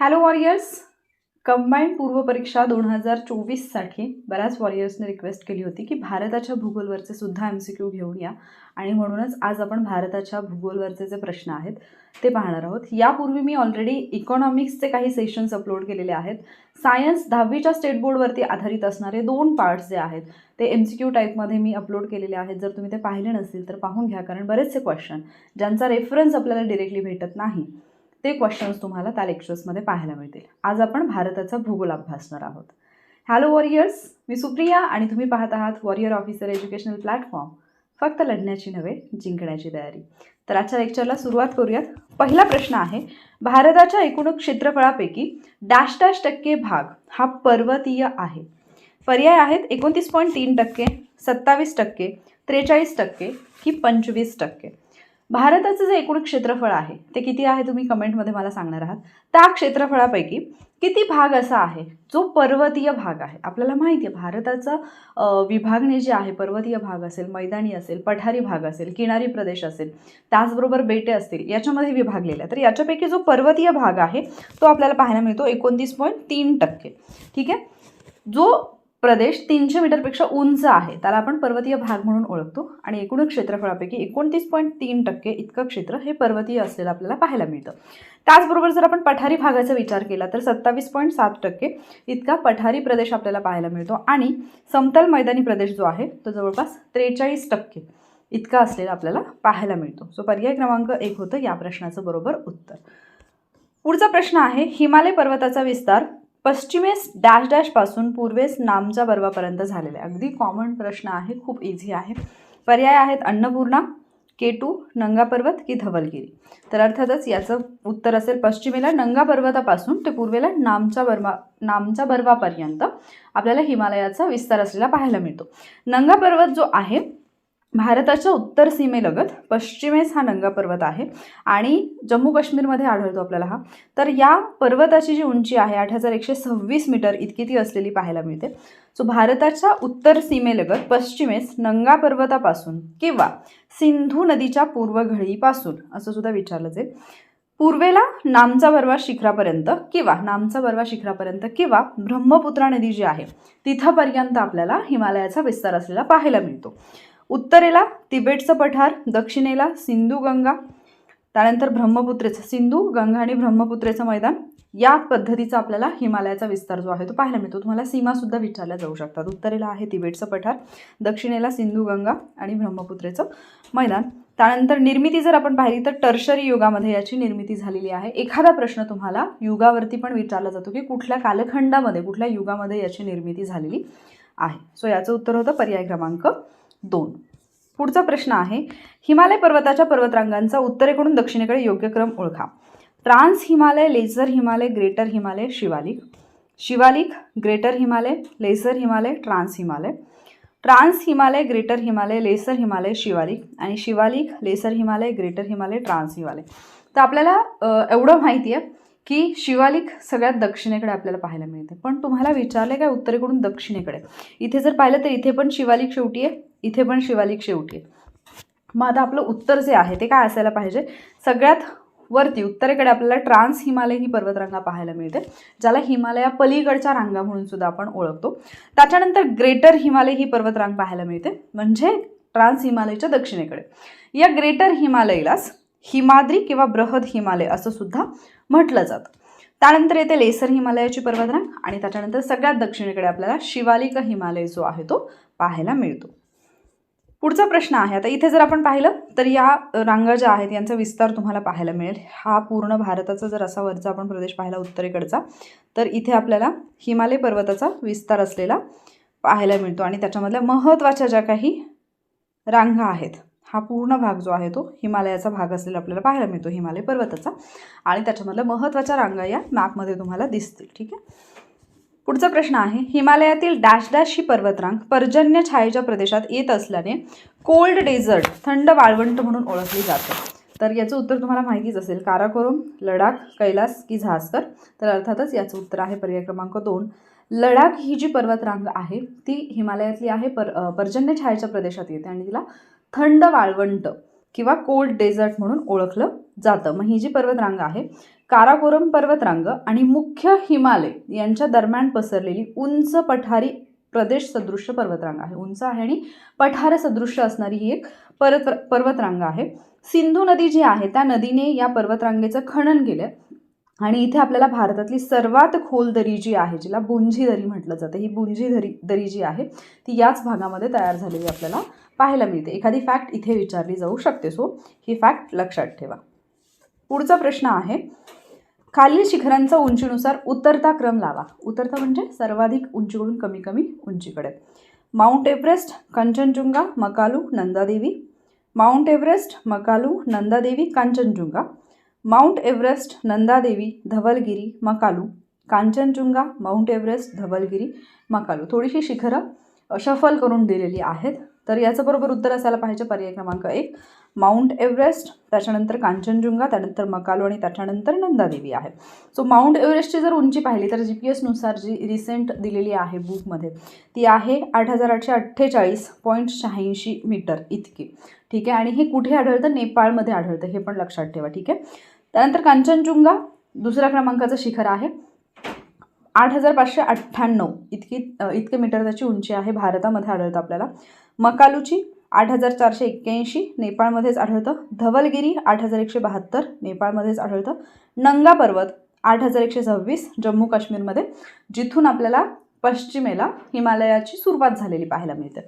Hello warriors combined पूर्व परीक्षा दोन हजार चोवीससाठी बऱ्याच वॉरियर्सने रिक्वेस्ट केली होती की भारताच्या भूगोलवरचे सुद्धा एम सी क्यू घेऊन या. आणि म्हणूनच आज आपण भारताच्या भूगोलवरचे जे प्रश्न आहेत ते पाहणार आहोत. यापूर्वी मी ऑलरेडी इकॉनॉमिक्सचे काही सेशन्स अपलोड केलेले आहेत. सायन्स दहावीच्या स्टेट बोर्डवरती आधारित असणारे दोन पार्ट्स जे आहेत ते एम सी क्यू टाईपमध्ये मी अपलोड केलेले आहेत. जर तुम्ही ते पाहिले नसतील तर पाहून घ्या कारण बरेचसे क्वेश्चन ज्यांचा रेफरन्स आपल्याला डिरेक्टली भेटत नाही. ते क्वेश्चन्स तुम्हाला त्या लेक्चर्समध्ये पाहायला मिळतील. आज आपण भारताचा भूगोल अभ्यासणार आहोत. हॅलो वॉरियर्स मी सुप्रिया आणि तुम्ही पाहत आहात वॉरियर ऑफिसर एज्युकेशनल प्लॅटफॉर्म फक्त लढण्याची नव्हे जिंकण्याची तयारी. तर आजच्या लेक्चरला सुरुवात करूयात. पहिला प्रश्न आहे भारताच्या एकूण क्षेत्रफळापैकी डॅश डॅश टक्के भाग हा पर्वतीय आहे. पर्याय आहेत एकोणतीस पॉईंट तीन टक्के सत्तावीस टक्के त्रेचाळीस टक्के की पंचवीस टक्के. भारताचं जे एकूण क्षेत्रफळ आहे ते किती आहे तुम्ही कमेंटमध्ये मला सांगणार आहात. त्या क्षेत्रफळापैकी किती भाग असा आहे जो पर्वतीय भाग आहे? आपल्याला माहिती आहे भारताचं विभागणे विभागणी जी आहे पर्वतीय भाग असेल मैदानी असेल पठारी भाग असेल किनारी प्रदेश असेल त्याचबरोबर बेटे असतील याच्यामध्ये विभागलेला तर याच्यापैकी जो पर्वतीय भाग आहे तो आपल्याला पाहायला मिळतो एकोणतीस पॉईंट तीन टक्के. ठीक आहे? जो प्रदेश तीनशे मीटरपेक्षा उंच आहे. त्याला आपण पर्वतीय भाग म्हणून ओळखतो आणि एकूण क्षेत्रफळापैकी एकोणतीस पॉईंट तीन टक्के इतकं क्षेत्र हे पर्वतीय असलेलं आपल्याला पाहायला मिळतं. त्याचबरोबर जर आपण पठारी भागाचा विचार केला तर सत्तावीस पॉईंट सात टक्के इतका पठारी प्रदेश आपल्याला पाहायला मिळतो. आणि समतल मैदानी प्रदेश जो आहे तो जवळपास त्रेचाळीस टक्के इतका असलेला आपल्याला पाहायला मिळतो. सो पर्याय क्रमांक एक होतं या प्रश्नाचं बरोबर उत्तर. पुढचा प्रश्न आहे हिमालय पर्वताचा विस्तार पश्चिमेस डॅश डॅशपासून पूर्वेस नामच्या पर्वापर्यंत झालेला. आहे अगदी कॉमन प्रश्न आहे खूप इझी आहे. पर्याय आहेत अन्नपूर्णा केटू नंगा पर्वत की धवलगिरी. तर अर्थातच याचं उत्तर असेल पश्चिमेला नंगा पर्वतापासून ते पूर्वेला नामच्या बर्वा नामच्या बर्वापर्यंत आपल्याला हिमालयाचा विस्तार असलेला पाहायला मिळतो. नंगा पर्वत जो आहे भारताच्या उत्तर सीमेलगत पश्चिमेस हा नंगा पर्वत आहे आणि जम्मू काश्मीरमध्ये आढळतो आपल्याला हा. तर या पर्वताची जी उंची आहे आठ हजार एकशे सव्वीस मीटर इतकी ती असलेली पाहायला मिळते. सो भारताच्या उत्तर सीमेलगत पश्चिमेस नंगा पर्वतापासून किंवा सिंधू नदीच्या पूर्व घळीपासून असं सुद्धा विचारलं जाईल. पूर्वेला नामचा बर्वा शिखरापर्यंत किंवा नामचा बर्वा शिखरापर्यंत किंवा ब्रह्मपुत्रा नदी जी आहे तिथंपर्यंत आपल्याला हिमालयाचा विस्तार असलेला पाहायला मिळतो. उत्तरेला तिबेटचं पठार दक्षिणेला सिंधू गंगा त्यानंतर ब्रह्मपुत्रेचं सिंधू गंगा आणि ब्रह्मपुत्रेचं मैदान. या पद्धतीचा आपल्याला हिमालयाचा विस्तार जो आहे तो पाहायला मिळतो. तुम्हाला सीमासुद्धा विचारल्या जाऊ शकतात. उत्तरेला आहे तिबेटचं पठार दक्षिणेला सिंधू गंगा आणि ब्रह्मपुत्रेचं मैदान. त्यानंतर निर्मिती जर आपण पाहिली तर टर्शरी युगामध्ये याची निर्मिती झालेली आहे. एखादा प्रश्न तुम्हाला युगावरती पण विचारला जातो की कुठल्या कालखंडामध्ये कुठल्या युगामध्ये याची निर्मिती झालेली आहे? सो याचं उत्तर होतं पर्याय क्रमांक दोन. पुढचा प्रश्न आहे हिमालय पर्वताच्या पर्वतरांगांचा उत्तरेकडून दक्षिणेकडे योग्य क्रम ओळखा. Trans Himalaya lesser Himalaya greater Himalaya Shivalik. Shivalik greater Himalaya lesser Himalaya trans Himalaya. Trans Himalaya greater Himalaya lesser Himalaya Shivalik. आणि Shivalik lesser Himalaya greater Himalaya trans Himalaya. तर आपल्याला एवढं माहिती आहे की शिवालिक सगळ्यात दक्षिणेकडे आपल्याला पाहायला मिळते. पण तुम्हाला विचारले काय उत्तरेकडून दक्षिणेकडे? इथे जर पाहिलं तर इथे पण शिवालिक शेवटी आहे. इथे पण शिवालिक शेवटी मग आता आपलं उत्तर जे आहे ते काय असायला पाहिजे? सगळ्यात वरती उत्तरेकडे आपल्याला ट्रान्स हिमालय ही पर्वतरांगा पाहायला मिळते ज्याला हिमालया पलीकडच्या रांगा म्हणून सुद्धा आपण ओळखतो. त्याच्यानंतर ग्रेटर हिमालय ही पर्वतरांग पाहायला मिळते म्हणजे ट्रान्स हिमालयच्या दक्षिणेकडे. या ग्रेटर हिमालयालाच हिमाद्री किंवा बृहद हिमालय असं सुद्धा म्हटलं जातं. त्यानंतर येते लेसर हिमालयाची पर्वतरांग आणि त्याच्यानंतर सगळ्यात दक्षिणेकडे आपल्याला शिवालिक हिमालय जो आहे तो पाहायला मिळतो. पुढचा प्रश्न आहे. आता इथे जर आपण पाहिलं तर या रांगा ज्या आहेत यांचा विस्तार तुम्हाला पाहायला मिळेल. हा पूर्ण भारताचा जर असा वरचा आपण प्रदेश पाहिला उत्तरेकडचा तर इथे आपल्याला हिमालय पर्वताचा विस्तार असलेला पाहायला मिळतो. आणि त्याच्यामधल्या महत्त्वाच्या ज्या काही रांगा आहेत हा पूर्ण भाग जो आहे तो हिमालयाचा भाग असलेला आपल्याला पाहायला मिळतो हिमालय पर्वताचा. आणि त्याच्यामधल्या महत्त्वाच्या रांगा या मॅपमध्ये तुम्हाला दिसतील. ठीक आहे? पुढचा प्रश्न आहे हिमालयातील डॅश डॅश ही पर्वतरांग पर्जन्य छायेच्या प्रदेशात येत असल्याने कोल्ड डेझर्ट थंड वाळवंट म्हणून ओळखली जाते. तर याचं उत्तर तुम्हाला माहितीच असेल काराकोरम लडाख कैलास की झास्कर. तर अर्थातच याचं उत्तर आहे पर्याय क्रमांक दोन. लडाख ही जी पर्वतरांग आहे ती हिमालयातली आहे पर पर्जन्य छायेच्या प्रदेशात येते आणि तिला थंड वाळवंट किंवा कोल्ड डेझर्ट म्हणून ओळखलं जातं. मग ही जी पर्वतरांग आहे काराकोरम पर्वतरांग आणि मुख्य हिमालय यांच्या दरम्यान पसरलेली उंच पठारी प्रदेश सदृश्य पर्वतरांग आहे. उंच आहे आणि पठार सदृश्य असणारी ही एक पर्वत पर्वतरांग आहे. सिंधू नदी जी आहे त्या नदीने या पर्वतरांगेचं खनन केलं आणि इथे आपल्याला भारतातली सर्वात खोल दरी जी आहे जिला बुंजी दरी म्हटलं जातं ही बुंजी दरी दरी जी आहे ती याच भागामध्ये तयार झालेली आपल्याला पाहायला मिळते. एखादी फॅक्ट इथे विचारली जाऊ शकते सो ही फॅक्ट लक्षात ठेवा. पुढचा प्रश्न आहे खालील शिखरांचा उंचीनुसार उतरता क्रम लावा. उतरता म्हणजे सर्वाधिक उंचीकडून कमी कमी उंचीकडे. Mount Everest Kanchenjunga Makalu Nandadevi. Mount Everest Makalu Nandadevi Kanchenjunga. Mount Everest Nandadevi Dhaulagiri Makalu. Kanchenjunga Mount Everest Dhaulagiri Makalu. थोडीशी शिखरं शफल करून दिलेली आहेत. तर याचं बरोबर उत्तर असायला पाहिजे पर्याय क्रमांक एक. माउंट एव्हरेस्ट त्याच्यानंतर कांचनजुंगा त्यानंतर मकालू आणि त्याच्यानंतर नंदादेवी आहे सो माउंट एव्हरेस्टची जर उंची पाहिली तर जी पी एसनुसार जी रिसेंट दिलेली आहे बुकमध्ये ती आहे आठ हजार आठशे अठ्ठेचाळीस पॉईंट शहाऐंशी मीटर इतकी. ठीक आहे? आणि हे कुठे आढळतं? नेपाळमध्ये आढळतं. हे पण लक्षात ठेवा. ठीक आहे? त्यानंतर कांचनजुंगा दुसऱ्या क्रमांकाचं शिखर आहे. आठ हजार पाचशे अठ्ठ्याण्णव इतकी इतके मीटर त्याची उंची आहे भारतामध्ये आढळतं आपल्याला. मकालूची आठ हजार चारशे एक्क्याऐंशी नेपाळमध्येच आढळतं. धवलगिरी आठ हजार एकशे बहात्तर नेपाळमध्येच आढळतं. नंगा पर्वत आठ हजार एकशे सव्वीस जम्मू काश्मीरमध्ये. जिथून आपल्याला पश्चिमेला हिमालयाची सुरुवात झालेली पाहायला मिळते.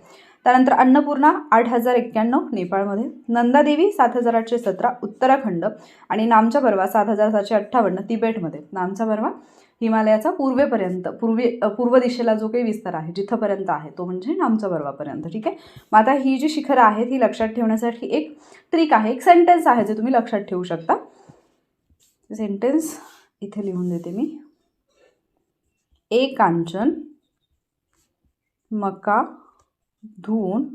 त्यानंतर अन्नपूर्णा आठ हजार एक्क्याण्णव नेपाळमध्ये नंदादेवी सात हजार आठशे सतरा उत्तराखंड आणि नामचा पर्वा सात हजार सातशे अठ्ठावन्न तिबेटमध्ये. नामचा पर्वा हिमालयाचा पूर्वेपर्यंत पूर्वे पूर्व दिशेला जो काही विस्तार आहे जिथंपर्यंत आहे तो म्हणजे नामचा पर्वापर्यंत ठीक आहे? मग आता ही जी शिखरं आहेत ही लक्षात ठेवण्यासाठी एक ट्रिक आहे एक सेंटेन्स आहे जे तुम्ही लक्षात ठेवू शकता. सेंटेन्स इथे लिहून देते मी. ए कांचन मका धुवून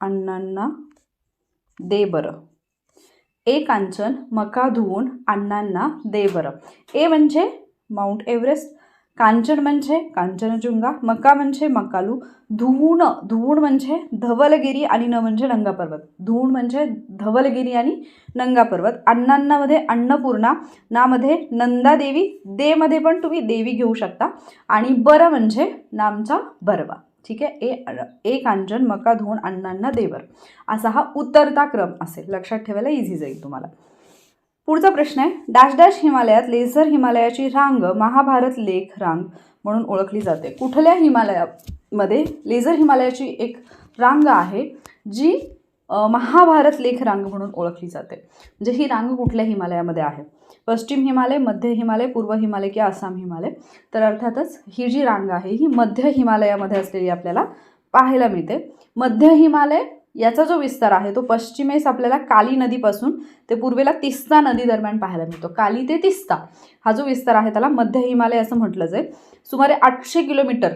अण्णांना दे बरं. ए कांचन मका धुवून अण्णांना दे बरं. ए म्हणजे माउंट एव्हरेस्ट कांचन म्हणजे कांचनजुंगा मका म्हणजे मकालू धुवून धुवूण म्हणजे धवलगिरी आणि न म्हणजे नंगा पर्वत धुवूण म्हणजे धवलगिरी आणि नंगा पर्वत अण्णांनामध्ये अन्नपूर्णा नामध्ये नंदादेवी देमध्ये पण तुम्ही देवी घेऊ शकता. आणि बरं म्हणजे नामचा बरवा. ठीक आहे? ए ए कांचन मका धुवून अण्णांना देवर. असा हा उतरता क्रम असेल. लक्षात ठेवायला इझी जाईल तुम्हाला. पुढचा प्रश्न आहे डॅश डॅश हिमालयात लेझर हिमालयाची रांग महाभारत लेख रांग म्हणून ओळखली जाते. कुठल्या हिमालयामध्ये लेझर हिमालयाची एक रांग आहे जी महाभारत लेख रांग म्हणून ओळखली जाते? म्हणजे ही रांग कुठल्या हिमालयामध्ये आहे? पश्चिम हिमालय मध्य हिमालय पूर्व हिमालय किंवा आसाम हिमालय? तर अर्थातच ही जी रांग आहे ही मध्य हिमालयामध्ये असलेली आपल्याला पाहायला मिळते. मध्य हिमालय याचा जो विस्तार आहे तो पश्चिमेस आपल्याला काली नदीपासून ते पूर्वेला तिस्ता नदी दरम्यान पाहायला मिळतो. काली ते तिस्ता हा जो विस्तार आहे त्याला मध्य हिमालय असं म्हटलं जाईल सुमारे आठशे किलोमीटर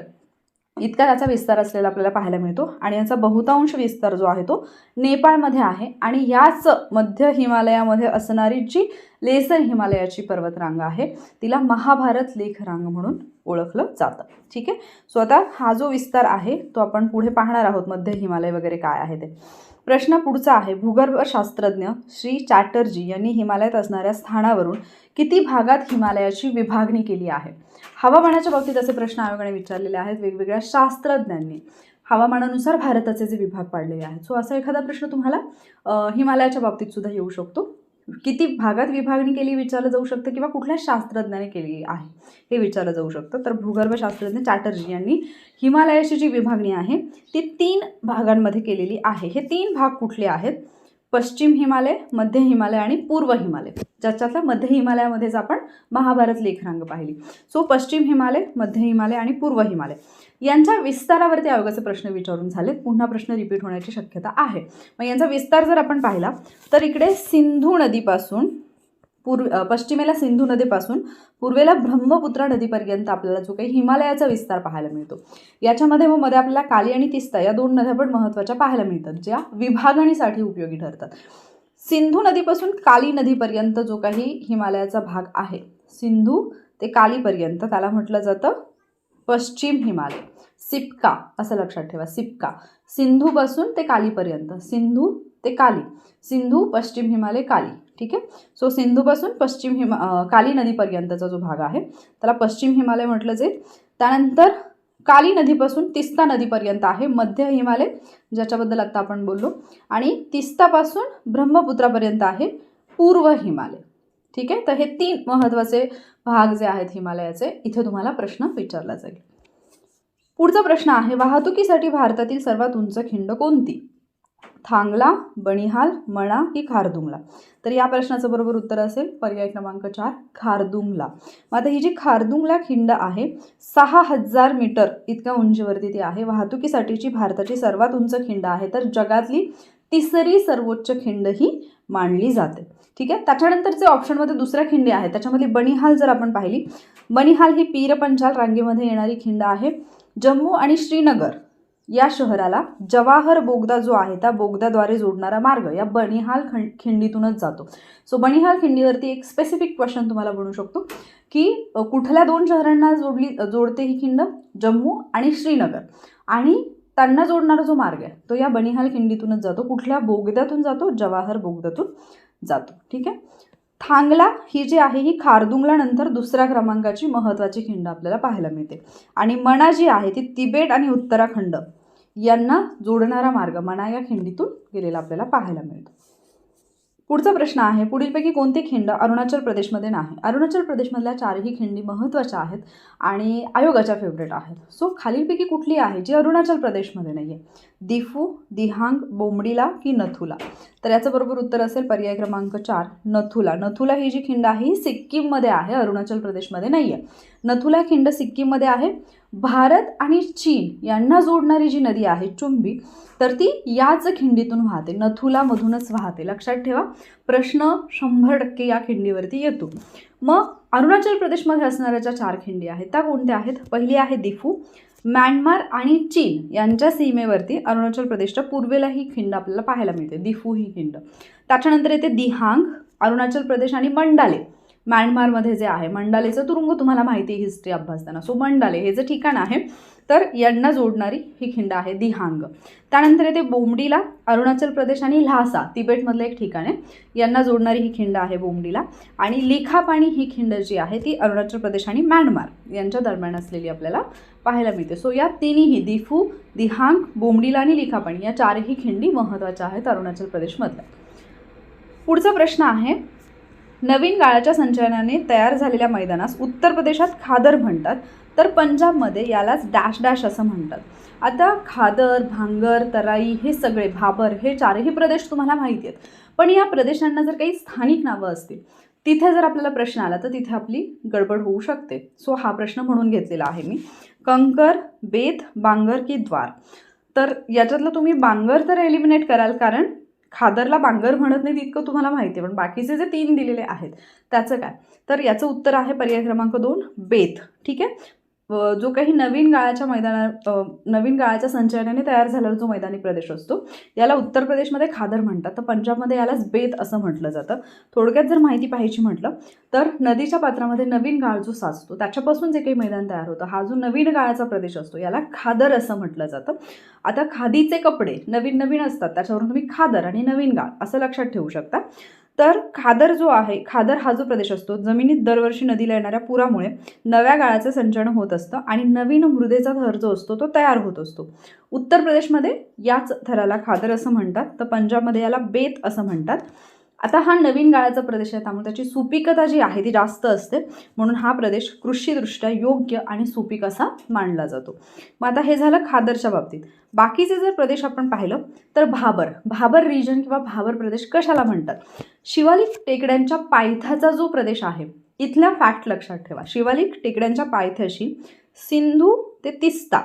इतका त्याचा विस्तार असलेला आपल्याला पाहायला मिळतो. आणि याचा बहुतांश विस्तार जो आहे तो नेपाळमध्ये आहे. आणि याच मध्य हिमालयामध्ये असणारी जी लेसर हिमालयाची पर्वतरांग आहे तिला महाभारत लेख रांग म्हणून ओळखलं जातं. ठीक आहे? सो आता हा जो विस्तार आहे तो आपण पुढे पाहणार आहोत मध्य हिमालय वगैरे काय आहे ते. प्रश्न पुढचा आहे भूगर्भशास्त्रज्ञ श्री चॅटर्जी यांनी हिमालयात असणाऱ्या स्थानावरून किती भागात हिमालयाची विभागणी केली आहे? हवामानाच्या बाबतीत असे प्रश्न आयोगाने विचारलेले आहेत वेगवेगळ्या शास्त्रज्ञांनी. हवामानानुसार भारताचे जे विभाग पाडलेले आहेत. सो असा एखादा प्रश्न तुम्हाला हिमालयाच्या बाबतीत सुद्धा येऊ शकतो. किती भागात विभागणी केली विचारलं जाऊ शकतं किंवा कुठल्या शास्त्रज्ञाने केली आहे हे विचारलं जाऊ शकतं. तर भूगर्भशास्त्रज्ञ चॅटर्जी यांनी हिमालयाची जी विभागणी आहे ती तीन भागांमध्ये केलेली आहे. हे तीन भाग कुठले आहेत? पश्चिम हिमालय मध्य हिमालय आणि पूर्व हिमालय. ज्याच्यातल्या मध्य हिमालयामध्येच आपण महाभारत लेखरांग पाहिली. सो पश्चिम हिमालय मध्य हिमालय आणि पूर्व हिमालय. यांच्या विस्तारावरती आयोगाचे प्रश्न विचारून झालेत. पुन्हा प्रश्न रिपीट होण्याची शक्यता आहे. मग यांचा विस्तार जर आपण पाहिला तर इकडे सिंधू नदीपासून पूर्व पश्चिमेला सिंधू नदीपासून पूर्वेला ब्रह्मपुत्रा नदीपर्यंत आपल्याला जो काही हिमालयाचा विस्तार पाहायला मिळतो. याच्यामध्ये मग मध्ये आपल्याला काली आणि तिस्ता या दोन नद्या पण महत्त्वाच्या पाहायला मिळतात ज्या विभागणीसाठी उपयोगी ठरतात. सिंधू नदीपासून काली नदीपर्यंत जो काही हिमालयाचा भाग आहे सिंधू ते कालीपर्यंत त्याला म्हटलं जातं पश्चिम हिमालय. सिपका असं लक्षात ठेवा सिपका. सिंधूपासून ते कालीपर्यंत सिंधू ते काली. सिंधू पश्चिम हिमालय काली. ठीक आहे? सो सिंधूपासून पश्चिम हिमा काली नदीपर्यंतचा जो भाग आहे त्याला पश्चिम हिमालय म्हटलं जाईल. त्यानंतर काली नदीपासून तिस्ता नदीपर्यंत आहे मध्य हिमालय ज्याच्याबद्दल आत्ता आपण बोललो. आणि तिस्तापासून ब्रह्मपुत्रापर्यंत आहे पूर्व हिमालय. ठीक आहे? तर हे तीन महत्त्वाचे भाग जे आहेत हिमालयाचे इथे तुम्हाला प्रश्न विचारला जाईल. पुढचा प्रश्न आहे वाहतुकीसाठी भारतातील सर्वात उंच खिंड कोणती? थांगला बणिहाल मणा की खारदुंगला? तर या प्रश्नाचं बरोबर उत्तर असेल पर्याय क्रमांक चार खारदुंगला. मग आता ही जी खारदुंगला खिंड आहे सहा हजार मीटर इतक्या उंचीवरती ती आहे. वाहतुकीसाठीची भारताची सर्वात उंच खिंड आहे. तर जगातली तिसरी सर्वोच्च खिंड ही मानली जाते. ठीक आहे? त्याच्यानंतरचे ऑप्शनमध्ये दुसऱ्या खिंडी आहेत त्याच्यामध्ये बनिहाल जर आपण पाहिली बनिहाल ही पीरपंचाल रांगेमध्ये येणारी खिंड आहे. जम्मू आणि श्रीनगर या शहराला जवाहर बोगदा जो आहे त्या बोगद्याद्वारे जोडणारा मार्ग या बनिहाल खं खिंडीतूनच जातो. सो बनिहाल खिंडीवरती एक स्पेसिफिक क्वेश्चन तुम्हाला बनू शकतो की कुठल्या दोन शहरांना जोडली जोडते ही खिंड? जम्मू आणि श्रीनगर. आणि त्यांना जोडणारा जो मार्ग आहे तो या बनिहाल खिंडीतूनच जातो. कुठल्या बोगद्यातून जातो? जवाहर बोगद्यातून. जातो. ठीक आहे? थांगला ही जी आहे ही खारदुंगला नंतर दुसऱ्या क्रमांकाची महत्त्वाची खिंड आपल्याला पाहायला मिळते. आणि मणा जी आहे ती तिबेट आणि उत्तराखंड यांना जोडणारा मार्ग मणा या खिंडीतून गेलेला आपल्याला पाहायला मिळतो. पुढचा प्रश्न आहे पुढीलपैकी कोणती खिंड अरुणाचल प्रदेशमध्ये नाही? अरुणाचल प्रदेशमधल्या चारही खिंडी महत्त्वाच्या आहेत आणि आयोगाच्या फेवरेट आहेत. सो खालीलपैकी कुठली आहे जी अरुणाचल प्रदेशमध्ये नाही आहे दिफू दिहांग बोमडीला की नथुला? तर याचं बरोबर उत्तर असेल पर्याय क्रमांक चार नथुला. नथुला ही जी खिंड आहे ही सिक्कीममध्ये आहे अरुणाचल प्रदेशमध्ये नाही आहे नथुला खिंड सिक्कीममध्ये आहे भारत आणि चीन यांना जोडणारी जी नदी आहे चुंबी तर ती याच खिंडीतून वाहते नथुलामधूनच वाहते. लक्षात ठेवा प्रश्न शंभर टक्के या खिंडीवरती येतो. मग अरुणाचल प्रदेशमध्ये असणाऱ्या ज्या चार खिंडी आहेत त्या कोणत्या आहेत? पहिली आहे दिफू म्यानमार आणि चीन यांच्या सीमेवरती अरुणाचल प्रदेशच्या पूर्वेला ही खिंड आपल्याला पाहायला मिळते दिफू ही खिंड. त्याच्यानंतर येते दिहांग अरुणाचल प्रदेश आणि मंडाले. म्यानमारमध्ये जे आहे मंडालेचं तुरुंग तुम्हाला माहिती आहे हिस्ट्री अभ्यासताना. सो मंडाले हे जे ठिकाण आहे तर यांना जोडणारी ही खिंड आहे दिहांग. त्यानंतर येते बोमडीला अरुणाचल प्रदेश आणि ल्हासा तिबेटमधलं एक ठिकाण आहे. यांना जोडणारी ही खिंड आहे बोमडीला. आणि लिखापाणी ही खिंड जी आहे ती अरुणाचल प्रदेश आणि म्यानमार यांच्या दरम्यान असलेली आपल्याला पाहायला मिळते. सो या तिन्ही दिफू दिहांग बोमडीला आणि लिखापाणी या चारही खिंडी महत्त्वाच्या आहेत अरुणाचल प्रदेशमधल्या. पुढचा प्रश्न आहे नवीन गाळाच्या संचलनाने तयार झालेल्या मैदानास उत्तर प्रदेशात खादर म्हणतात तर पंजाबमध्ये यालाच डॅश डॅश असं म्हणतात. आता खादर भांगर तराई हे सगळे भाबर हे चारही प्रदेश तुम्हाला माहिती आहेत. पण या प्रदेशांना जर काही स्थानिक नावं असतील तिथे जर आपल्याला प्रश्न आला तर तिथे आपली गडबड होऊ शकते. सो हा प्रश्न म्हणून घेतलेला आहे मी. कंकर बेत बांगर की द्वार? तर याच्यातलं तुम्ही बांगर तर एलिमिनेट कराल कारण खादरला बांगर म्हणत नाही तितकं तुम्हाला माहिती आहे पण बाकीचे जे तीन दिलेले आहेत त्याचं काय? तर याचं उत्तर आहे पर्याय क्रमांक दोन बेत. ठीक आहे? जो काही नवीन गाळाच्या मैदाना नवीन गाळाच्या संचयनाने तयार झालेला जो मैदानी प्रदेश असतो याला उत्तर प्रदेशमध्ये खादर म्हणतात. तर पंजाबमध्ये यालाच बेत असं म्हटलं जातं. थोडक्यात जर माहिती पाहायची म्हटलं तर नदीच्या पात्रामध्ये नवीन गाळ जो साचतो त्याच्यापासून जे काही मैदान तयार होतं हा जो नवीन गाळाचा प्रदेश असतो याला खादर असं म्हटलं जातं. आता खादीचे कपडे नवीन नवीन असतात त्याच्यावरून तुम्ही खादर आणि नवीन गाळ असं लक्षात ठेवू शकता. तर खादर जो आहे खादर हा जो प्रदेश असतो जमिनीत दरवर्षी नदीला येणाऱ्या पुरामुळे नव्या गाळाचं संचरण होत असतं आणि नवीन मृदेचा थर जो असतो तो तयार होत असतो. उत्तर प्रदेशमध्ये याच थराला खादर असं म्हणतात तर पंजाबमध्ये याला बेत असं म्हणतात. आता हा नवीन गाळाचा प्रदेश आहे त्यामुळे त्याची सुपिकता जी आहे ती जास्त असते. म्हणून हा प्रदेश कृषीदृष्ट्या योग्य आणि सुपीक असा मानला जातो. मग आता हे झालं खादरच्या बाबतीत. बाकीचे जर प्रदेश आपण पाहिलं तर भाबर भाबर रिजन किंवा भाबर प्रदेश कशाला म्हणतात? शिवालिक टेकड्यांच्या पायथ्याचा जो प्रदेश आहे इथल्या फॅक्ट लक्षात ठेवा. शिवालिक टेकड्यांच्या पायथ्याशी सिंधू ते तिस्ता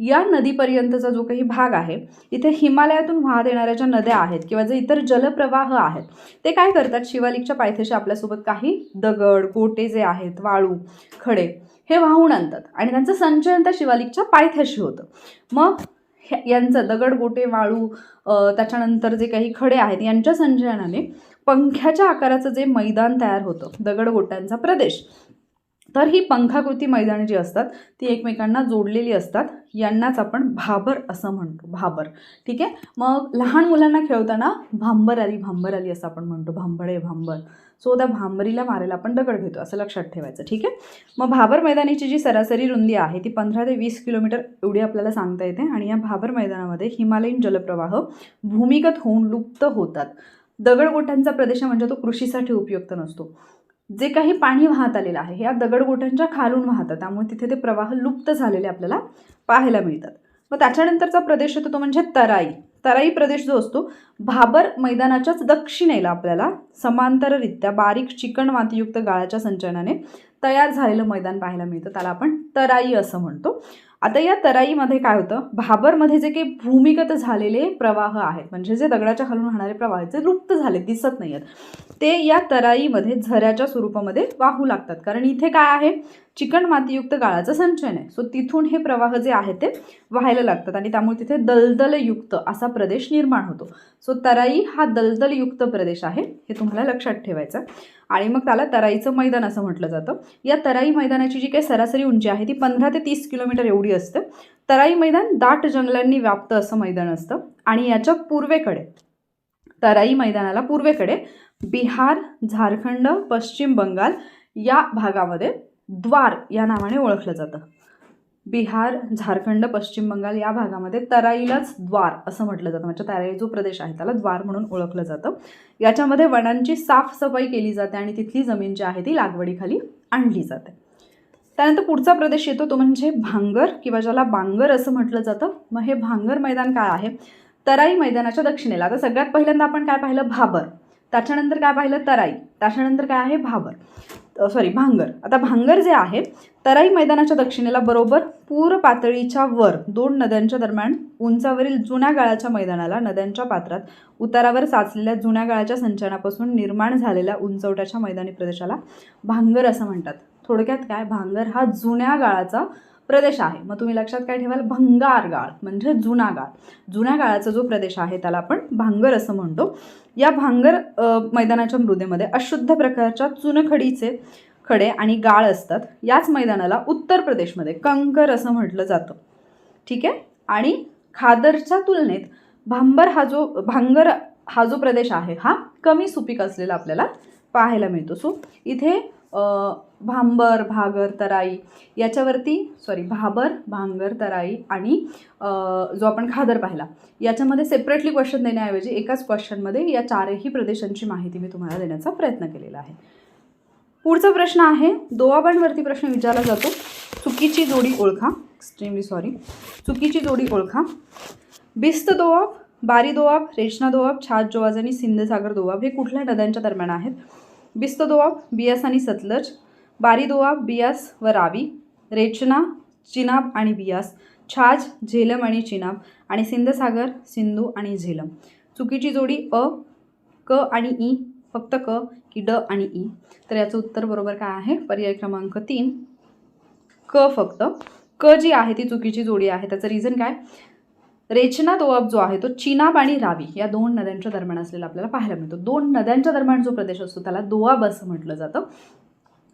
या नदीपर्यंतचा जो काही भाग आहे इथे हिमालयातून वाहत येणाऱ्या ज्या नद्या आहेत किंवा जे इतर जलप्रवाह आहेत ते काय करतात? शिवालिकच्या पायथ्याशी आपल्यासोबत काही दगड गोटे जे आहेत वाळू खडे हे वाहून आणतात. आणि त्यांचं संचयन त्या शिवालिकच्या पायथ्याशी होतं. मग यांचं दगड गोटे वाळू त्याच्यानंतर जे काही खडे आहेत यांच्या संचयनाने पंख्याच्या आकाराचं जे मैदान तयार होतं दगड गोट्यांचा प्रदेश. तर ही पंखाकृती मैदाने जी असतात ती एकमेकांना जोडलेली असतात. यांनाच आपण भाबर असं म्हणतो भाबर. ठीक आहे? मग लहान मुलांना खेळताना भांबर आली भांबर आली असं आपण म्हणतो भांबळे भांबर सो त्या भांबरीला मारायला आपण दगड घेतो असं लक्षात ठेवायचं ठीक आहे? मग भाबर मैदानाची जी सरासरी रुंदी आहे ती पंधरा ते वीस किलोमीटर एवढी आपल्याला सांगता येते आणि या भाबर मैदानामध्ये हिमालयीन जलप्रवाह भूमिगत होऊन लुप्त होतात. दगडगोट्यांचा प्रदेश म्हणजे तो कृषीसाठी उपयुक्त नसतो. जे काही पाणी वाहत आलेलं आहे या दगडगोट्यांच्या खालून वाहतं त्यामुळे तिथे ते प्रवाह लुप्त झालेले आपल्याला पाहायला मिळतात. मग त्याच्यानंतरचा प्रदेश येतो तो म्हणजे तराई. तराई प्रदेश जो असतो भाबर मैदानाच्याच दक्षिणेला आपल्याला समांतररित्या बारीक चिकण मातीयुक्त गाळाच्या संचयनाने तयार झालेलं मैदान पाहायला मिळतं. त्याला आपण तराई असं म्हणतो. आता या तराईमध्ये काय होतं? भाबरमध्ये जे काही भूमिगत झालेले प्रवाह आहेत म्हणजे जे दगडाच्या खालून वाहणारे प्रवाह जे लुप्त झाले दिसत नाही आहेत ते या तराईमध्ये झऱ्याच्या स्वरूपामध्ये वाहू लागतात. कारण इथे काय आहे? चिकण मातीयुक्त गाळाचं संचयन आहे सो तिथून हे प्रवाह जे आहे ते व्हायला लागतात आणि त्यामुळे तिथे दलदलयुक्त असा प्रदेश निर्माण होतो. सो तराई हा दलदलयुक्त प्रदेश आहे हे तुम्हाला लक्षात ठेवायचं आणि मग त्याला तराईचं मैदान असं म्हटलं जातं. या तराई मैदानाची जी काही सरासरी उंची आहे ती पंधरा ते तीस किलोमीटर एवढी असते. तराई मैदान दाट जंगलांनी व्याप्त असं मैदान असतं. आणि याच्या पूर्वेकडे तराई मैदानाला पूर्वेकडे बिहार झारखंड पश्चिम बंगाल या भागामध्ये द्वार या नावाने ओळखलं जातं. बिहार झारखंड पश्चिम बंगाल या भागामध्ये तराईलाच द्वार असं म्हटलं जातं. म्हणजे तराई जो प्रदेश आहे त्याला द्वार म्हणून ओळखलं जातं. याच्यामध्ये वनांची साफसफाई केली जाते आणि तिथली जमीन जी आहे ती लागवडीखाली आणली जाते. त्यानंतर पुढचा प्रदेश येतो तो म्हणजे भांगर किंवा ज्याला बांगर असं म्हटलं जातं. मग हे भांगर मैदान काय आहे? तराई मैदानाच्या दक्षिणेला. आता सगळ्यात पहिल्यांदा आपण काय पाहिलं? भाबर. त्याच्यानंतर काय पाहिलं? तराई. त्याच्यानंतर काय आहे? भाबर. सॉरी भांगर. आता भांगर जे आहे तराई मैदानाच्या दक्षिणेला बरोबर पूर पातळीच्या वर दोन नद्यांच्या दरम्यान उंचावरील जुन्या गाळाच्या मैदानाला नद्यांच्या पात्रात उतारावर साचलेल्या जुन्या गाळाच्या संचयनापासून निर्माण झालेल्या उंचवट्याच्या मैदानी प्रदेशाला भांगर असं म्हणतात. थोडक्यात काय? भांगर हा जुन्या गाळाचा प्रदेश आहे. मग तुम्ही लक्षात काय ठेवाल? भंगार गाळ म्हणजे जुना गाळ जुन्या गाळाचा जो प्रदेश आहे त्याला आपण भांगर असं म्हणतो. या भांगर मैदानाच्या मृदेमध्ये अशुद्ध प्रकारच्या चुनखडीचे खडे आणि गाळ असतात. याच मैदानाला उत्तर प्रदेशमध्ये कंकर असं म्हटलं जातं. ठीक आहे? आणि खादरच्या तुलनेत भांबर हा जो भांगर हा जो प्रदेश आहे हा कमी सुपीक असलेला आपल्याला पाहायला मिळतो. सो इथे भांबर भागर तराई याच्यावरती सॉरी भाबर भांगर तराई आणि जो आपण खादर पाहिला याच्यामध्ये सेपरेटली क्वेश्चन देण्याऐवजी एकाच क्वेश्चनमध्ये या चारही प्रदेशांची माहिती मी तुम्हाला देण्याचा प्रयत्न केलेला आहे. पुढचा प्रश्न आहे दोआबांवरती प्रश्न विचारला जातो. चुकीची जोडी ओळखा. एक्स्ट्रीमली सॉरी चुकीची जोडी ओळखा. बिस्त दोआब बारी दोआब रेशना दोआब छाज जोवाज आणि सिंधसागर दोआब हे कुठल्या नद्यांच्या दरम्यान आहेत? बिस्त दोआब बियास आणि सतलज बारी दोआब बियास व रावी रेचना चिनाब आणि बियास छाज झेलम आणि चिनाब आणि सिंधसागर सिंधू आणि झेलम. चुकीची जोडी अ क आणि ई फक्त क की ड आणि ई. तर याचं उत्तर बरोबर काय आहे? पर्याय क्रमांक तीन. क फक्त. क जी आहे ती चुकीची जोडी आहे. त्याचं रिझन काय? रेचना दोआब जो आहे तो चिनाब आणि रावी या दोन नद्यांच्या दरम्यान असलेला आपल्याला पाहायला मिळतो. दोन नद्यांच्या दरम्यान जो प्रदेश असतो त्याला दोआब असं म्हटलं जातं.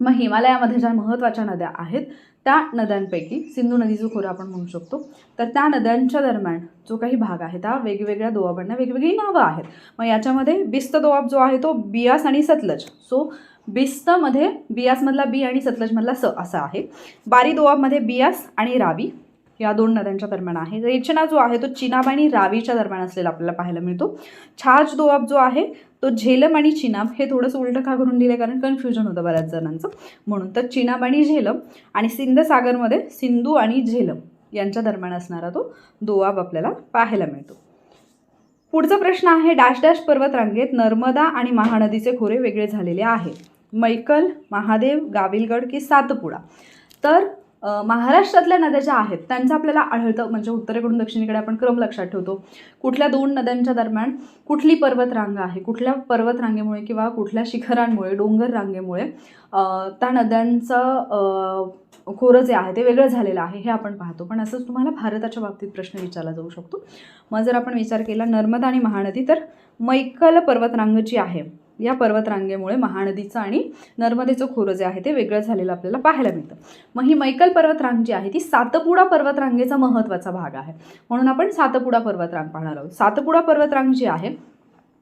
मग हिमालयामध्ये ज्या महत्त्वाच्या नद्या आहेत त्या नद्यांपैकी सिंधू नदीचं खोरं आपण म्हणू शकतो तर त्या नद्यांच्या दरम्यान जो काही भाग आहे त्या वेगवेगळ्या दोआबांना वेगवेगळी नावं आहेत. मग याच्यामध्ये बिस्त दोआब जो आहे तो बियास आणि सतलज. सो बिस्तमध्ये बियासमधला बी आणि सतलजमधला स असा आहे. बारी दोआबमध्ये बियास आणि रावी. या दोन नद्यांच्या दरम्यान आहे. रेचना जो आहे तो चिनाब आणि रावीच्या दरम्यान असलेला आपल्याला पाहायला मिळतो. छाज दोआब जो आहे तो झेलम आणि चिनाब हे थोडंसं उलटं का करून दिले कारण कन्फ्युजन होतं बऱ्याच जणांचं. म्हणून तर चिनाब आणि झेलम आणि सिंध सागरमध्ये सिंधू आणि झेलम यांच्या दरम्यान असणारा तो दोआब आपल्याला पाहायला मिळतो. पुढचा प्रश्न आहे डॅश डॅश पर्वतरांगेत नर्मदा आणि महानदीचे खोरे वेगळे झालेले आहे मैकल महादेव गाविलगड की सातपुडा? तर महाराष्ट्रातल्या नद्या ज्या आहेत त्यांचं आपल्याला आढळतं. म्हणजे उत्तरेकडून दक्षिणेकडे आपण क्रम लक्षात ठेवतो. कुठल्या दोन नद्यांच्या दरम्यान कुठली पर्वतरांग आहे? कुठल्या पर्वतरांगेमुळे किंवा कुठल्या शिखरांमुळे डोंगर रांगेमुळे त्या नद्यांचं खोरं जे आहे ते वेगळं झालेलं आहे हे आपण पाहतो. पण असंच तुम्हाला भारताच्या बाबतीत प्रश्न विचारला जाऊ शकतो. मग जर आपण विचार केला नर्मदा आणि महानदी तर मैकल पर्वतरांग जी आहे या पर्वतरांगेमुळे महानदीचं आणि नर्मदेचं खोरं जे आहे ते वेगळं झालेलं आपल्याला पाहायला मिळतं. मग ही मैकल पर्वतरांग जी आहे ती सातपुडा पर्वतरांगेचा महत्त्वाचा भाग आहे. म्हणून आपण सातपुडा पर्वतरांग पाहणार आहोत. सातपुडा पर्वतरांग जी आहे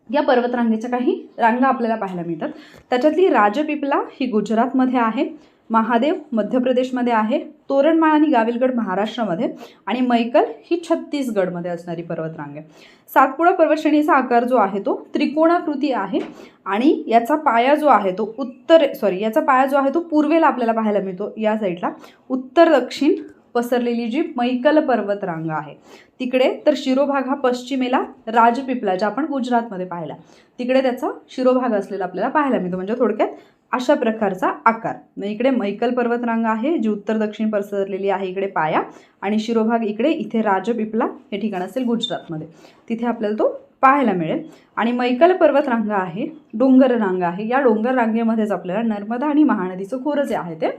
या पर्वतरांगेच्या काही रांगा आपल्याला पाहायला मिळतात. त्याच्यातली राजपिपला ही गुजरातमध्ये आहे. महादेव मध्य प्रदेशमध्ये आहे तोरणमाळ आणि गाविलगड महाराष्ट्रामध्ये आणि मैकल ही छत्तीसगडमध्ये असणारी पर्वतरांग. आहे सातपुडा पर्वतश्रेणीचा आकार जो आहे तो त्रिकोणाकृती आहे आणि याचा पाया जो आहे तो उत्तर सॉरी याचा पाया जो आहे तो पूर्वेला आपल्याला पाहायला मिळतो या साईडला. उत्तर दक्षिण पसरलेली जी मैकल पर्वतरांग आहे तिकडे तर शिरोभाग हा पश्चिमेला राजपिपला ज्या आपण गुजरातमध्ये पाहिला तिकडे त्याचा शिरोभाग असलेला आपल्याला पाहायला मिळतो. म्हणजे थोडक्यात अशा प्रकारचा आकार. मग इकडे मैकल पर्वतरांग आहे जी उत्तर दक्षिण पसरलेली आहे इकडे पाया आणि शिरोभाग इकडे इथे राजपिपला हे ठिकाण असेल गुजरातमध्ये. तिथे आपल्याला तो पाहायला मिळेल. आणि मैकल पर्वतरांग आहे डोंगर रांग आहे. या डोंगर रांगेमध्येच आपल्याला नर्मदा आणि महानदीचं खोरं जे आहे ते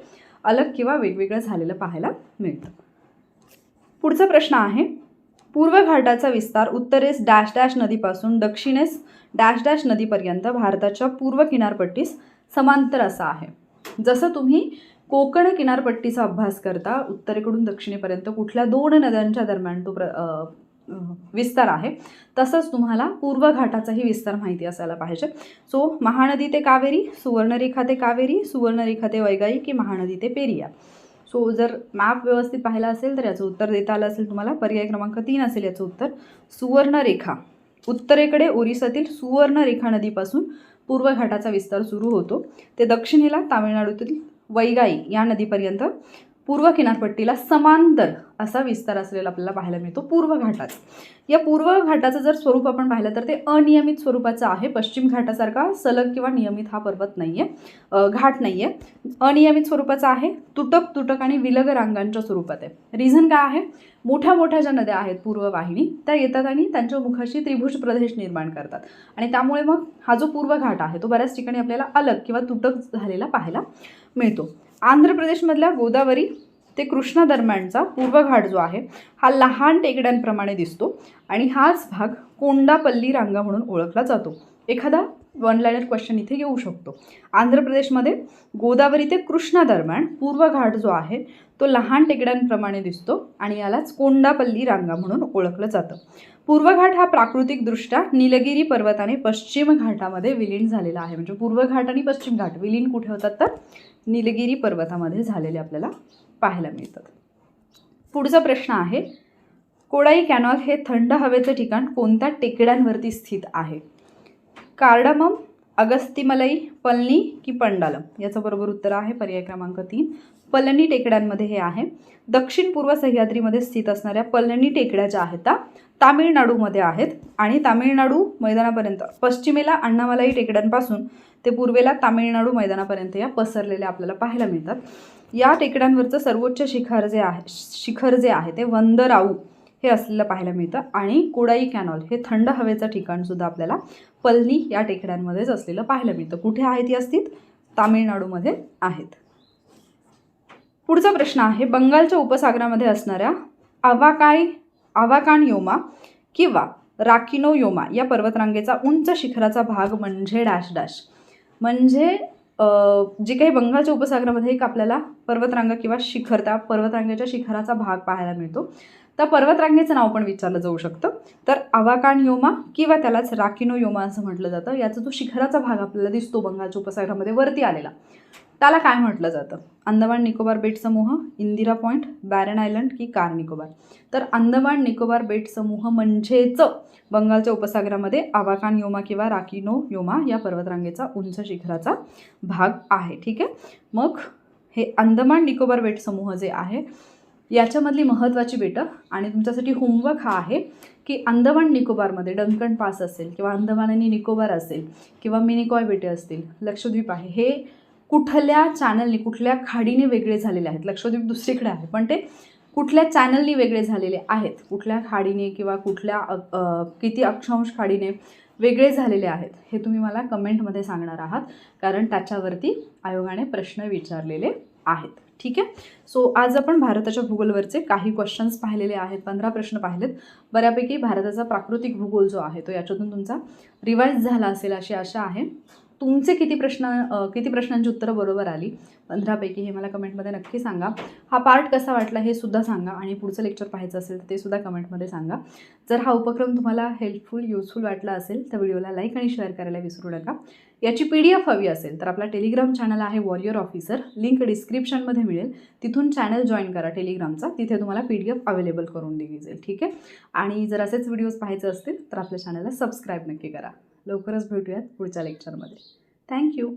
अलग किंवा वेगवेगळं झालेलं पाहायला मिळतं. पुढचा प्रश्न आहे पूर्व घाटाचा विस्तार उत्तरेस डॅश डॅश नदीपासून दक्षिणेस डॅश डॅश नदीपर्यंत भारताच्या पूर्व किनारपट्टीस समांतर असा आहे. जसं तुम्ही कोकण किनारपट्टीचा अभ्यास करता उत्तरेकडून दक्षिणेपर्यंत कुठल्या दोन नद्यांच्या दरम्यान तो प्र विस्तार आहे तसंच तुम्हाला पूर्व घाटाचाही विस्तार माहिती असायला पाहिजे. सो महानदी ते कावेरी सुवर्णरेखा ते कावेरी सुवर्णरेखा ते वैगाई की महानदी ते पेरिया. सो जर मॅप व्यवस्थित पाहिला असेल तर याचं उत्तर देता आलं असेल तुम्हाला. पर्याय क्रमांक तीन असेल याचं उत्तर. सुवर्णरेखा. उत्तरेकडे ओरिसातील सुवर्णरेखा नदीपासून पूर्व घाटाचा विस्तार सुरू होतो. ते दक्षिणेला तामिळनाडूतील वैगाई या नदीपर्यंत पूर्व किनारपट्टीला समांतर असा विस्तार असलेला आपल्याला पाहायला मिळतो पूर्व घाटात. या पूर्व घाटाचं जर स्वरूप आपण पाहिलं तर ते अनियमित स्वरूपाचं आहे. पश्चिम घाटासारखा सलग किंवा नियमित हा पर्वत नाही आहे घाट नाही आहे अनियमित स्वरूपाचा आहे तुटक तुटक आणि विलग रांगांच्या स्वरूपात आहे. रिझन काय आहे? मोठ्या मोठ्या ज्या नद्या आहेत पूर्व वाहिनी त्या येतात आणि त्यांच्या मुखाशी त्रिभुज प्रदेश निर्माण करतात. आणि त्यामुळे मग हा जो पूर्व घाट आहे तो बऱ्याच ठिकाणी आपल्याला अलग किंवा तुटक झालेला पाहायला मिळतो. आंध्र प्रदेशमधल्या गोदावरी ते कृष्णा दरम्यानचा पूर्व घाट जो आहे हा लहान टेकड्यांप्रमाणे दिसतो आणि हाच भाग कोंडापल्ली रांगा म्हणून ओळखला जातो. एखादा वन लायनर क्वेश्चन इथे येऊ शकतो. आंध्र प्रदेशमध्ये गोदावरी ते कृष्णा दरम्यान पूर्व घाट जो आहे तो लहान टेकड्यांप्रमाणे दिसतो आणि यालाच कोंडापल्ली रांगा म्हणून ओळखलं जातं. पूर्व घाट हा प्राकृतिकदृष्ट्या निलगिरी पर्वताने पश्चिम घाटामध्ये विलीन झालेला आहे. म्हणजे पूर्व घाट आणि पश्चिम घाट विलीन कुठे होतात तर? निलगिरी पर्वतामध्ये झालेले आपल्याला पाहायला मिळतात. पुढचा प्रश्न आहे कोडाई कॅनॉल हे थंड हवेचं ठिकाण कोणत्या टेकड्यांवरती स्थित आहे? कार्डामम अगस्तीमलई पलनी की पंडालम? याचं बरोबर उत्तर आहे पर्याय क्रमांक तीन. पलनी टेकड्यांमध्ये हे आहे. दक्षिण पूर्व सह्याद्रीमध्ये स्थित असणाऱ्या पलनी टेकड्या ज्या आहेत त्या तामिळनाडूमध्ये आहेत आणि तामिळनाडू मैदानापर्यंत पश्चिमेला अण्णामलाई टेकड्यांपासून ते पूर्वेला तामिळनाडू मैदानापर्यंत या पसरलेल्या आपल्याला पाहायला मिळतात. या टेकड्यांवरचं सर्वोच्च शिखर जे आहे शिखर जे आहे ते वंदराऊ हे असलेलं पाहायला मिळतं आणि कुडाई कॅनॉल हे थंड हवेचं ठिकाणसुद्धा आपल्याला पलनी या टेकड्यांमध्येच असलेलं पाहायला मिळतं. कुठे आहेत या स्थित? तामिळनाडूमध्ये आहेत. पुढचा प्रश्न आहे बंगालच्या उपसागरामध्ये असणाऱ्या अवाकाई आवाकान योमा किंवा राकिनो योमा या पर्वतरांगेचा उंच शिखराचा भाग म्हणजे डॅश डॅश. म्हणजे जे काही बंगालच्या उपसागरामध्ये एक आपल्याला पर्वतरांगा किंवा शिखर त्या पर्वतरांगेच्या शिखराचा भाग पाहायला मिळतो. त्या पर्वतरांगेचं नाव पण विचारलं जाऊ शकतं. तर आवाकान योमा किंवा त्यालाच राकिनो योमा असं म्हटलं जातं. याचा जो शिखराचा भाग आपल्याला दिसतो बंगालच्या उपसागरामध्ये वरती आलेला. त्याला काय म्हटलं जातं? अंदमान निकोबार बेट समूह इंदिरा पॉईंट बॅरन आयलंड की कार निकोबार? तर अंदमान निकोबार बेट समूह म्हणजेच बंगालच्या उपसागरामध्ये आवाकान योमा किंवा राकिनो योमा या पर्वतरांगेचा उंच शिखराचा भाग आहे. ठीक आहे? मग हे अंदमान निकोबार बेट समूह जे आहे याच्यामधली महत्त्वाची बेटं आणि तुमच्यासाठी होमवर्क हा आहे की अंदमान निकोबारमध्ये डंकन पास असेल किंवा अंदमान आणि निकोबार असेल किंवा मिनिकॉय बेटे असतील लक्षद्वीप आहे. हे कुठल्या चॅनलने कुठल्या खाडीने वेगळे झालेले आहेत? लक्षद्वीप दुसरीकडे आहे. पण ते कुठल्या चॅनलनी वेगळे झालेले आहेत? कुठल्या खाडीने किंवा कुठल्या किती अक्षांश खाडीने वेगळे झालेले आहेत? हे तुम्ही मला कमेंटमध्ये सांगणार आहात. कारण त्याच्यावरती आयोगाने प्रश्न विचारलेले आहेत. ठीक आहे? सो आज आपण भारताच्या भूगोलवरचे काही क्वेश्चन्स पाहिलेले आहेत. पंधरा प्रश्न पाहिलेत. बऱ्यापैकी भारताचा प्राकृतिक भूगोल जो आहे तो याच्यातून तुमचा रिवाईज झाला असेल अशी आशा आहे. तुमचे किती प्रश्न किती प्रश्नांची उत्तरं बरोबर आली? पंधरापैकी हे मला कमेंटमध्ये नक्की सांगा. हा पार्ट कसा वाटला हे सुद्धा सांगा आणि पुढचं लेक्चर पाहायचं असेल तर ते सुद्धा कमेंटमध्ये सांगा. जर हा उपक्रम तुम्हाला हेल्पफुल युजफुल वाटला असेल तर व्हिडिओला लाईक आणि शेअर करायला विसरू नका. याची पी डी एफ हवी असेल तर आपला टेलिग्राम चॅनल आहे वॉरियर ऑफिसर. लिंक डिस्क्रिप्शनमध्ये मिळेल. तिथून चॅनल जॉईन करा टेलिग्रामचा. तिथे तुम्हाला पी डी एफ अवेलेबल करून दिली जाईल. ठीक आहे? आणि जर असेच व्हिडिओज पाहायचे असतील तर आपल्या चॅनलला सबस्क्राईब नक्की करा. लवकरच भेटूयात पुढच्या लेक्चरमध्ये थँक्यू